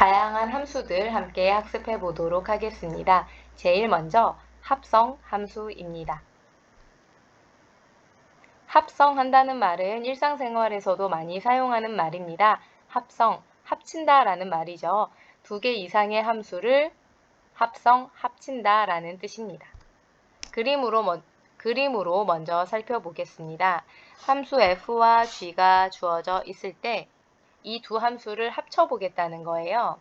다양한 함수들 함께 학습해 보도록 하겠습니다. 제일 먼저 합성 함수입니다. 합성한다는 말은 일상생활에서도 많이 사용하는 말입니다. 합성, 합친다 라는 말이죠. 두 개 이상의 함수를 합성, 합친다 라는 뜻입니다. 그림으로, 먼, 그림으로 먼저 살펴보겠습니다. 함수 f와 g가 주어져 있을 때 이 두 함수를 합쳐보겠다는 거예요.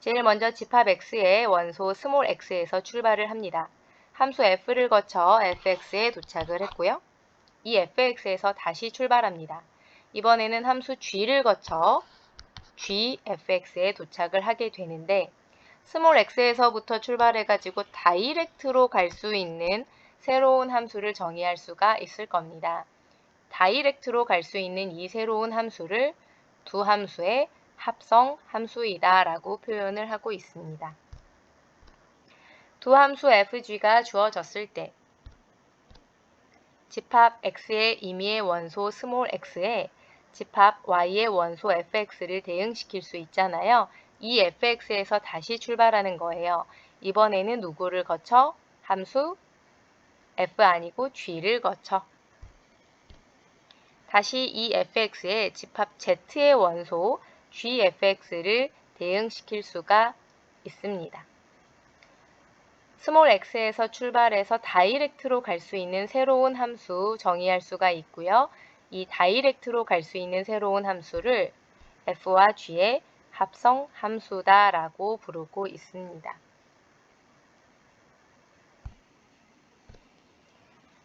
제일 먼저 집합 x의 원소 스몰 x에서 출발을 합니다. 함수 f를 거쳐 fx에 도착을 했고요. 이 fx에서 다시 출발합니다. 이번에는 함수 g를 거쳐 gfx에 도착을 하게 되는데 스몰 x에서부터 출발해가지고 다이렉트로 갈 수 있는 새로운 함수를 정의할 수가 있을 겁니다. 다이렉트로 갈 수 있는 이 새로운 함수를 두 함수의 합성 함수이다 라고 표현을 하고 있습니다. 두 함수 fg가 주어졌을 때 집합 x의 임의의 원소 스몰 x에 집합 y의 원소 fx를 대응시킬 수 있잖아요. 이 fx에서 다시 출발하는 거예요. 이번에는 누구를 거쳐? 함수 f 아니고 g를 거쳐. 다시 이 fx에 집합 z의 원소 gfx를 대응시킬 수가 있습니다. 스몰 x에서 출발해서 다이렉트로 갈 수 있는 새로운 함수 정의할 수가 있고요. 이 다이렉트로 갈 수 있는 새로운 함수를 f와 g의 합성 함수다라고 부르고 있습니다.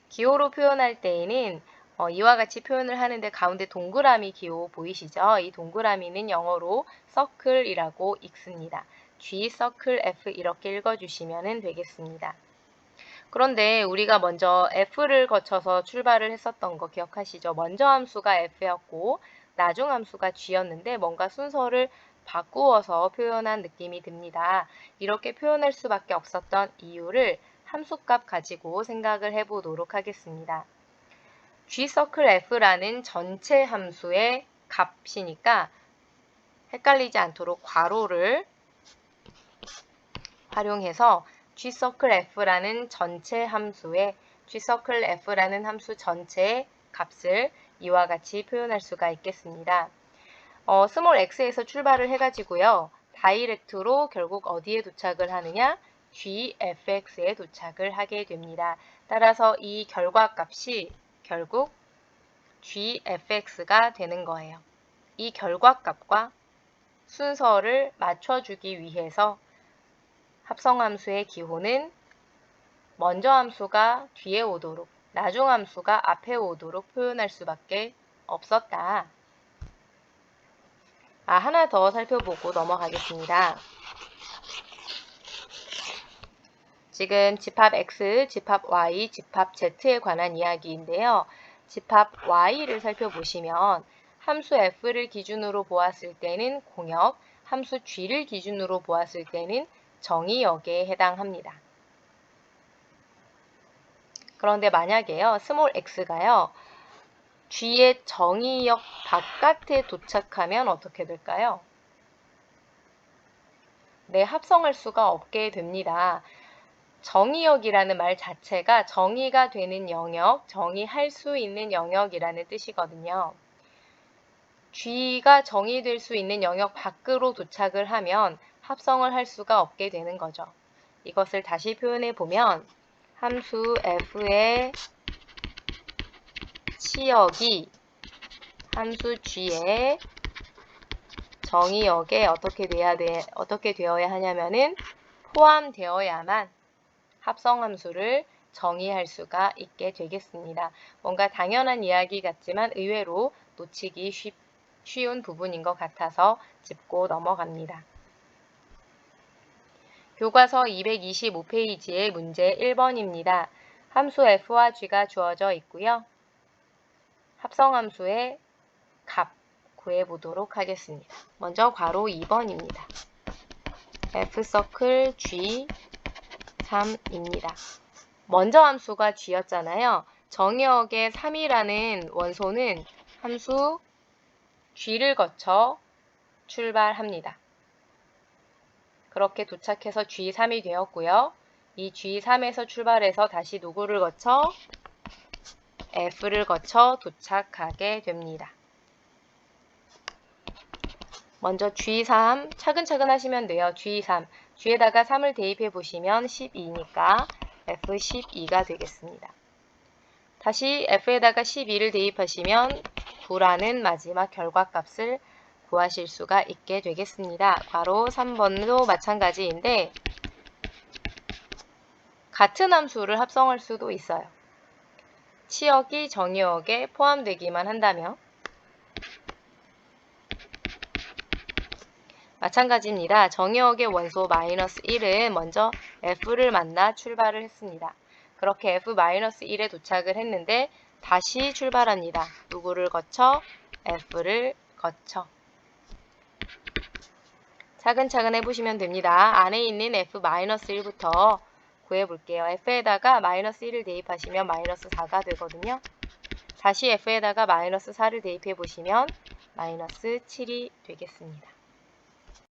기호로 표현할 때에는 어, 이와 같이 표현을 하는데 가운데 동그라미 기호 보이시죠? 이 동그라미는 영어로 circle이라고 읽습니다. G circle F 이렇게 읽어주시면 되겠습니다. 그런데 우리가 먼저 F를 거쳐서 출발을 했었던 거 기억하시죠? 먼저 함수가 F였고 나중 함수가 G였는데 뭔가 순서를 바꾸어서 표현한 느낌이 듭니다. 이렇게 표현할 수밖에 없었던 이유를 함수값 가지고 생각을 해보도록 하겠습니다. Gcircle f라는 전체 함수의 값이니까 헷갈리지 않도록 괄호를 활용해서 gcircle f라는 전체 함수의 gcircle f라는 함수 전체의 값을 이와 같이 표현할 수가 있겠습니다. 어, 스몰 x에서 출발을 해가지고요. 다이렉트로 결국 어디에 도착을 하느냐? gfx에 도착을 하게 됩니다. 따라서 이 결과값이 결국 gfx가 되는 거예요. 이 결과값과 순서를 맞춰주기 위해서 합성함수의 기호는 먼저 함수가 뒤에 오도록 나중 함수가 앞에 오도록 표현할 수밖에 없었다. 아, 하나 더 살펴보고 넘어가겠습니다. 지금 집합 X, 집합 Y, 집합 Z에 관한 이야기인데요. 집합 Y를 살펴보시면 함수 F를 기준으로 보았을 때는 공역, 함수 G를 기준으로 보았을 때는 정의역에 해당합니다. 그런데 만약에요, 스몰 x가요, G의 정의역 바깥에 도착하면 어떻게 될까요? 네, 합성할 수가 없게 됩니다. 정의역이라는 말 자체가 정의가 되는 영역, 정의할 수 있는 영역이라는 뜻이거든요. G가 정의될 수 있는 영역 밖으로 도착을 하면 합성을 할 수가 없게 되는 거죠. 이것을 다시 표현해 보면 함수 f의 치역이 함수 g의 정의역에 어떻게 돼야 돼 어떻게 되어야 하냐면은 포함되어야만 합성함수를 정의할 수가 있게 되겠습니다. 뭔가 당연한 이야기 같지만 의외로 놓치기 쉽, 쉬운 부분인 것 같아서 짚고 넘어갑니다. 교과서 225페이지의 문제 1번입니다. 함수 f와 g가 주어져 있고요. 합성함수의 값 구해보도록 하겠습니다. 먼저 괄호 2번입니다. f 서클 g 3입니다. 먼저 함수가 g였잖아요. 정의역의 3이라는 원소는 함수 g를 거쳐 출발합니다. 그렇게 도착해서 G3이 되었고요. 이 G3에서 출발해서 다시 누구를 거쳐? F를 거쳐 도착하게 됩니다. 먼저 G3 차근차근 하시면 돼요. G3 G에다가 3을 대입해 보시면 12니까 F12가 되겠습니다. 다시 F에다가 12를 대입하시면 9라는 마지막 결과값을 구하실 수가 있게 되겠습니다. 괄호 3번도 마찬가지인데 같은 함수를 합성할 수도 있어요. 치역이 정의역에 포함되기만 한다면 마찬가지입니다. 정의역의 원소 마이너스 1은 먼저 F를 만나 출발을 했습니다. 그렇게 F-1에 도착을 했는데 다시 출발합니다. 누구를 거쳐? F를 거쳐. 차근차근 해보시면 됩니다. 안에 있는 F-1부터 구해볼게요. F에다가 마이너스 1을 대입하시면 마이너스 4가 되거든요. 다시 F에다가 마이너스 4를 대입해 보시면 마이너스 7이 되겠습니다.